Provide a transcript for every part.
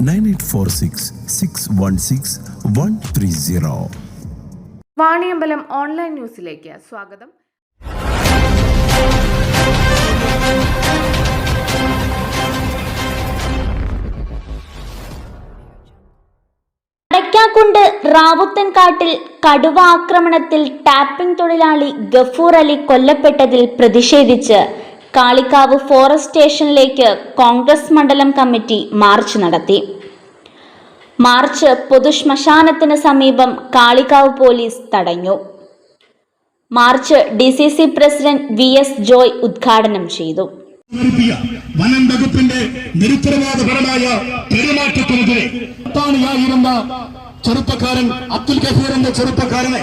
Nine eight four six six one six one three zero. Vaniyambalam online ന്യൂസിലേക്ക് സ്വാഗതം. അടയ്ക്കാക്കുണ്ട് റാവുത്തൻകാട്ടിൽ കടുവ ആക്രമണത്തിൽ ടാപ്പിംഗ് തൊഴിലാളി ഗഫൂർ അലി കൊല്ലപ്പെട്ടതിൽ പ്രതിഷേധിച്ച് കാളിക്കാവ് ഫോറസ്റ്റ് സ്റ്റേഷനിലേക്ക് കോൺഗ്രസ് മണ്ഡലം കമ്മിറ്റി മാർച്ച് നടത്തി. മാർച്ച് പൊതുശ്മശാനത്തിന് സമീപം കാളിക്കാവ് പോലീസ് തടഞ്ഞു. March D C C president V S Joy ഉദ്ഘാടനം ചെയ്തു. വനം വകുപ്പിന്റെ നിരുത്തരവാദപരമായ പെരുമാറ്റത്തിനെതിരെ ചെറുപ്പക്കാരൻ അബ്ദുൽ ഗഫൂർ ചെറുപ്പക്കാരനെ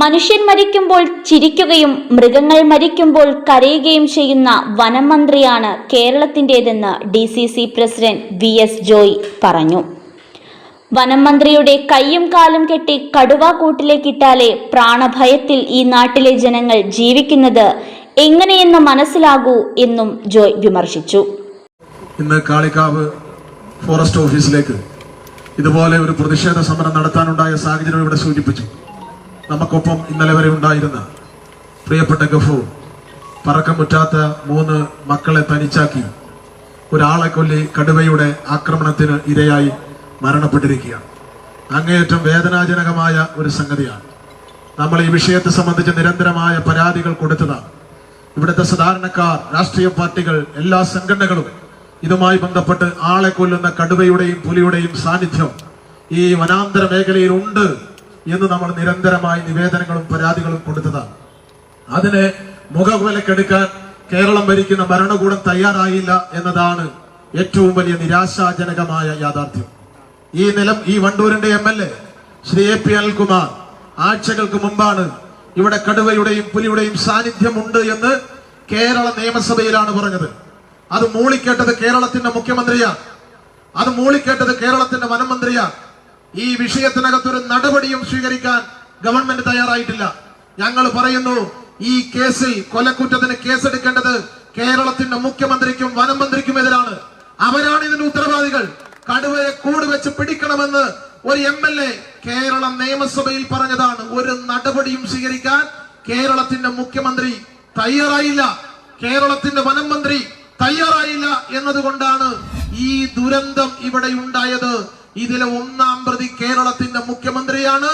മനുഷ്യൻ മരിക്കുമ്പോൾ ചിരിക്കുകയും മൃഗങ്ങൾ മരിക്കുമ്പോൾ കരയുകയും ചെയ്യുന്ന വനം മന്ത്രിയാണ് D C C president V S Joy പറഞ്ഞു. വനം മന്ത്രിയുടെ കൈയും കാലും കെട്ടി കടുവ കൂട്ടിലേക്കിട്ടാലേ പ്രാണഭയത്തിൽ ഈ നാട്ടിലെ ജനങ്ങൾ ജീവിക്കുന്നത് എങ്ങനെയെന്ന് മനസ്സിലാകൂ എന്നും ജോയ് വിമർശിച്ചു. ഇന്ന് കാളിക്കാവ് ഫോറസ്റ്റ് ഓഫീസിലേക്ക് ഇതുപോലെ ഒരു പ്രതിഷേധ സമരം നടത്താനുണ്ടായ സാഹചര്യം ഇവിടെ സൂചിപ്പിച്ചു. നമുക്കൊപ്പം ഇന്നലെ വരെ ഉണ്ടായിരുന്ന പ്രിയപ്പെട്ട ഗഫൂർ പറക്കമുറ്റാത്ത മൂന്ന് മക്കളെ തനിച്ചാക്കി ഒരാളെ കൊല്ലി കടുവയുടെ ആക്രമണത്തിന് ഇരയായി മരണപ്പെട്ടിരിക്കുകയാണ്. അങ്ങേയറ്റം വേദനാജനകമായ ഒരു സംഗതിയാണ്. നമ്മൾ ഈ വിഷയത്തെ സംബന്ധിച്ച് നിരന്തരമായ പരാതികൾ കൊടുത്തതാണ്. ഇവിടുത്തെ സാധാരണക്കാർ രാഷ്ട്രീയ പാർട്ടികൾ എല്ലാ സംഘടനകളും ഇതുമായി ബന്ധപ്പെട്ട് ആളെ കൊല്ലുന്ന കടുവയുടെയും പുലിയുടെയും സാന്നിധ്യം ഈ വനാന്തര മേഖലയിൽ എന്ന് നമ്മൾ നിരന്തരമായി നിവേദനങ്ങളും പരാതികളും കൊടുത്തതാണ്. അതിനെ മുഖവിലക്കെടുക്കാൻ കേരളം ഭരിക്കുന്ന ഭരണകൂടം തയ്യാറായില്ല എന്നതാണ് ഏറ്റവും വലിയ നിരാശാജനകമായ യാഥാർത്ഥ്യം. ഈ നിലം ഈ വണ്ടൂരിന്റെ M L A Shri A P Anilkumar ആഴ്ചകൾക്ക് മുമ്പാണ് ഇവിടെ കടുവയുടെയും പുലിയുടെയും സാന്നിധ്യമുണ്ട് എന്ന് കേരള നിയമസഭയിലാണ് പറഞ്ഞത്. അത് മൂളിക്കേട്ടത് കേരളത്തിന്റെ മുഖ്യമന്ത്രിയാണ്. അത് മൂളിക്കേട്ടത് കേരളത്തിന്റെ വനമന്ത്രിയാണ് ഈ വിഷയത്തിനകത്തൊരു നടപടിയും സ്വീകരിക്കാൻ ഗവൺമെന്റ് തയ്യാറായിട്ടില്ല. ഞങ്ങൾ പറയുന്നു ഈ കേസിൽ കൊലക്കുറ്റത്തിന് കേസെടുക്കേണ്ടത് കേരളത്തിന്റെ മുഖ്യമന്ത്രിക്കും വനമന്ത്രിക്കും എതിരാണ് അവരാണ് ഇതിന്റെ ഉത്തരവാദികൾ. കടുവയെ കൂട് വെച്ച് പിടിക്കണമെന്ന് ഒരു എം എൽ എ കേരള നിയമസഭയിൽ പറഞ്ഞതാണ്. ഒരു നടപടിയും സ്വീകരിക്കാൻ കേരളത്തിന്റെ മുഖ്യമന്ത്രി തയ്യാറായില്ല. കേരളത്തിന്റെ വനം മന്ത്രി തയ്യാറായില്ല എന്നതുകൊണ്ടാണ് ഈ ദുരന്തം ഇവിടെ ഉണ്ടായത്. ഇതിലെ ഒന്നാം പ്രതി കേരളത്തിന്റെ മുഖ്യമന്ത്രിയാണ്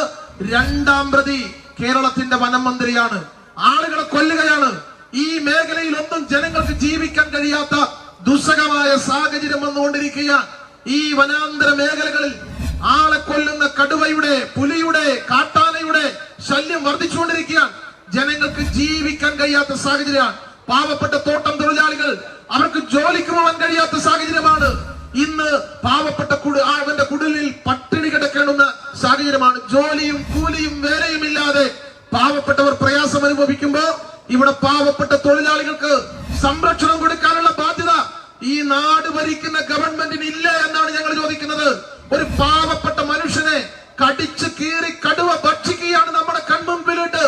രണ്ടാം പ്രതി കേരളത്തിന്റെ വനം മന്ത്രിയാണ്. ആളുകളെ കൊല്ലുകയാണ്. ഈ മേഖലയിൽ ഒന്നും ജനങ്ങൾക്ക് ജീവിക്കാൻ കഴിയാത്ത ദുസ്സഹമായ സാഹചര്യം വന്നുകൊണ്ടിരിക്കുകയാണ്. ഈ വനാന്തര മേഖലകളിൽ ആളെ കൊല്ലുന്ന കടുവയുടെ പുലിയുടെ കാട്ടാനയുടെ ശല്യം വർദ്ധിച്ചുകൊണ്ടിരിക്കുകയാണ്. ജനങ്ങൾക്ക് ജീവിക്കാൻ കഴിയാത്ത സാഹചര്യമാണ്. പാവപ്പെട്ട തോട്ടം തൊഴിലാളികൾ അവർക്ക് ജോലിക്ക് പോകാൻ കഴിയാത്ത സാഹചര്യമാണ്. ഇന്ന് പാവപ്പെട്ട പാവപ്പെട്ട തൊഴിലാളികൾക്ക് സംരക്ഷണം കൊടുക്കാനുള്ള ബാധ്യത ഈ നാട് ഭരിക്കുന്ന ഗവൺമെന്റിന് ഇല്ല എന്നാണ് ഞങ്ങൾ ചോദിക്കുന്നത്. ഒരു പാവപ്പെട്ട മനുഷ്യനെ കടിച്ചു കീറി കടുവ ഭക്ഷിക്കുകയാണ് നമ്മുടെ കൺമുമ്പിലിട്ട്.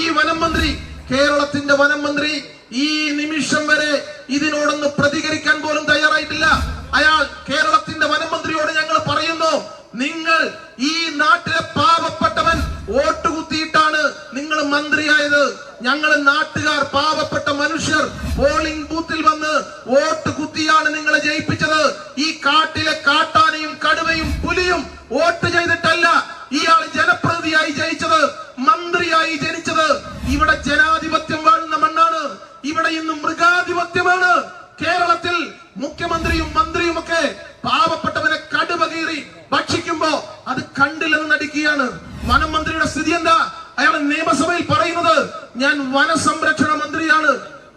ഈ വനം മന്ത്രി കേരളത്തിന്റെ വനം മന്ത്രി ഞങ്ങൾ നാട്ടുകാർ പാവപ്പെട്ട മനുഷ്യർ പോളിംഗ് ബൂത്തിൽ വന്ന് വോട്ട് കുത്തിയാണ് നിങ്ങളെ ജയിപ്പിച്ചത്. ഈ കാട്ടിലെ കാട്ടാനയും കടുവയും പുലിയും വോട്ട് ചെയ്തിട്ടല്ല ഇയാൾ ജനപ്രതിയായി ജയിച്ചത് മന്ത്രിയായി ജനിച്ചത്. ഇവിടെ ജനാധിപത്യം വാഴുന്ന മണ്ണാണ്. ഇവിടെ ഇന്ന് മൃഗാധിപത്യമാണ്. കേരളത്തിൽ മുഖ്യമന്ത്രിയും മന്ത്രിയുമൊക്കെ പാവപ്പെട്ടവനെ കടുവ കീറി ഭക്ഷിക്കുമ്പോ അത് കണ്ടില്ലെന്ന് നടിക്കുകയാണ്. വനം മന്ത്രിയുടെ സ്ഥിതി എന്താ? അയാൾ പറയുന്നത് ഞാൻ വനസംരക്ഷണ മന്ത്രിയാണ്.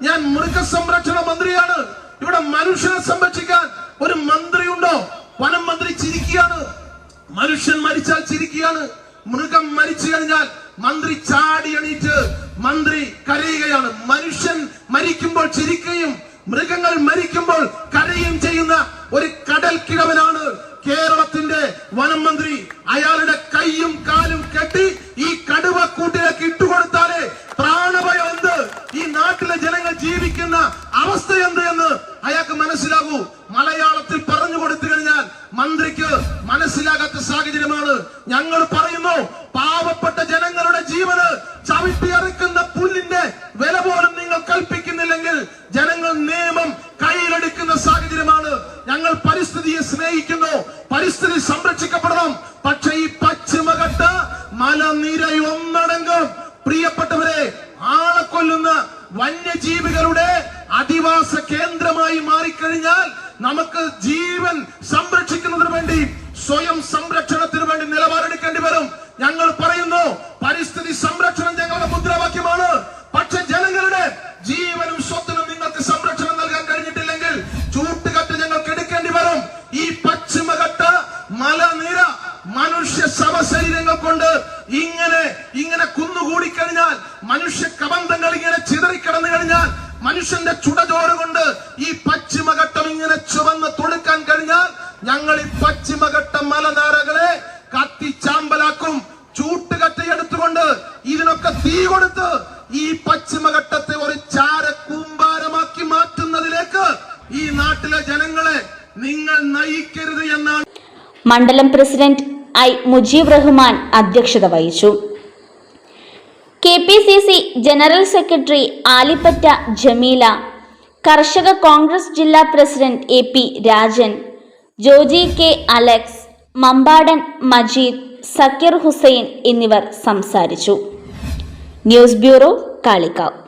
ഞാൻ മൃഗസംരക്ഷണ മന്ത്രിയാണ്. ഇവിടെ മനുഷ്യനെ സംരക്ഷിക്കാൻ ഒരു മന്ത്രി ഉണ്ടോ വനം മന്ത്രി ചിരിക്കുകയാണ്. മനുഷ്യൻ മരിച്ചാൽ ചിരിക്കുകയാണ്. മൃഗം മരിച്ചു കഴിഞ്ഞാൽ മന്ത്രി ചാടി എണീറ്റ് മന്ത്രി കരയുകയാണ്. മനുഷ്യൻ മരിക്കുമ്പോൾ ചിരിക്കുകയും മൃഗങ്ങൾ മരിക്കുമ്പോൾ കരയുകയും ചെയ്യുന്ന ഒരു കടൽ കിഴവനാണ് കേരളത്തിന്റെ വനം മന്ത്രി. അയാളുടെ കൈയും കാലും കെട്ടി ഈ കടുവ കൂട്ടിലേക്ക് ഇട്ടുകൊടുത്താലേ പ്രാണഭയം എന്ത് ഈ നാട്ടിലെ ജനങ്ങൾ ജീവിക്കുന്ന അവസ്ഥ എന്ത് എന്ന് അയാൾക്ക് മനസ്സിലാകൂ മലയാളത്തിൽ പറഞ്ഞു കൊടുത്തു കഴിഞ്ഞാൽ മന്ത്രിക്ക് മനസ്സിലാകാത്ത സാഹചര്യമാണ് ഞങ്ങൾ പറയുന്നു പാവപ്പെട്ട ജനങ്ങളുടെ ജീവന് ചവിട്ടിയറക്കുന്ന പുല്ലിന്റെ വില പോലും നിങ്ങൾ കൽപ്പിക്കുന്നില്ലെങ്കിൽ ജനങ്ങൾ നിയമം കയ്യിലെടുക്കുന്ന സാഹചര്യമാണ് ഞങ്ങൾ പരിസ്ഥിതിയെ സ്നേഹിക്കുന്നു പരിസ്ഥിതി സംരക്ഷിക്കപ്പെടണം പക്ഷെ ഈ പശ്ചിമഘട്ട മലനിര ഒന്നടങ്കം പ്രിയപ്പെട്ടവരെ ആളെ കൊല്ലുന്ന വന്യജീവികളുടെ അധിവാസ കേന്ദ്രമായി മാറിക്കഴിഞ്ഞാൽ നമുക്ക് ജീവൻ സംരക്ഷിക്കുന്നതിന് വേണ്ടി സ്വയം സംരക്ഷണത്തിന് വേണ്ടി നിലപാടെടുക്കേണ്ടി വരും. ഞങ്ങൾ പറയുന്നു പരിസ്ഥിതി സംരക്ഷണം ഞങ്ങളുടെ മുദ്രാവാക്യമാണ് മനുഷ്യ കബന്ധങ്ങൾ ഇങ്ങനെ ചിതറിക്കിടന്നു കഴിഞ്ഞാൽ മനുഷ്യന്റെ ചുടചോറ് കൊണ്ട് ഈ പശ്ചിമഘട്ടം ഇങ്ങനെ ചുവന്ന് തൊടുക്കാൻ കഴിഞ്ഞാൽ ഞങ്ങൾ ഈ പശ്ചിമഘട്ട മലനാരകളെ കത്തിച്ചാമ്പലാക്കും. ചൂട്ടുകറ്റയെടുത്തുകൊണ്ട് ഇതിനൊക്കെ തീ കൊടുത്ത് ഈ പശ്ചിമഘട്ടത്തെ ഒരു ചാര കൂമ്പാരമാക്കി മാറ്റുന്നതിലേക്ക് ഈ നാട്ടിലെ ജനങ്ങളെ നിങ്ങൾ നയിക്കരുത് എന്നാണ്. മണ്ഡലം പ്രസിഡന്റ് ഐ മുജീബ് റഹ്മാൻ അധ്യക്ഷത വഹിച്ചു. K P C C general secretary Alipatta Jameela കർഷക കോൺഗ്രസ് ജില്ലാ president A P Rajan Joji K Alex Mambadan Majeed Zakir Hussain എന്നിവർ സംസാരിച്ചു. News bureau Kalikavu